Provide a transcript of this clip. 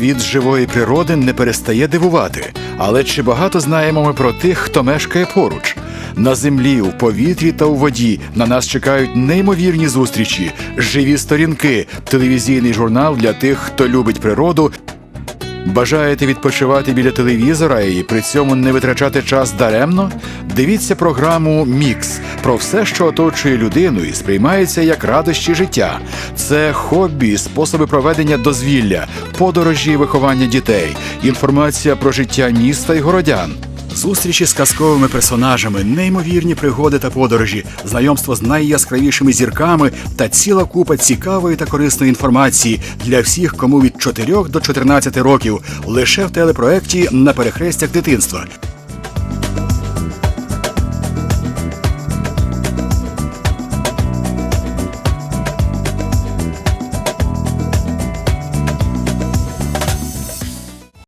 світ живої природи не перестає дивувати. Але чи багато знаємо ми про тих, хто мешкає поруч? На землі, у повітрі та у воді на нас чекають неймовірні зустрічі, живі сторінки, телевізійний журнал для тих, хто любить природу Бажаєте відпочивати біля телевізора і при цьому не витрачати час даремно? Дивіться програму Мікс про все, що оточує людину і сприймається як радощі життя. Це хобі, способи проведення дозвілля, подорожі і виховання дітей, інформація про життя міста і городян. Зустрічі з казковими персонажами, неймовірні пригоди та подорожі, знайомство з найяскравішими зірками та ціла купа цікавої та корисної інформації для всіх, кому від 4 до 14 років, лише в телепроекті на перехрестях дитинства.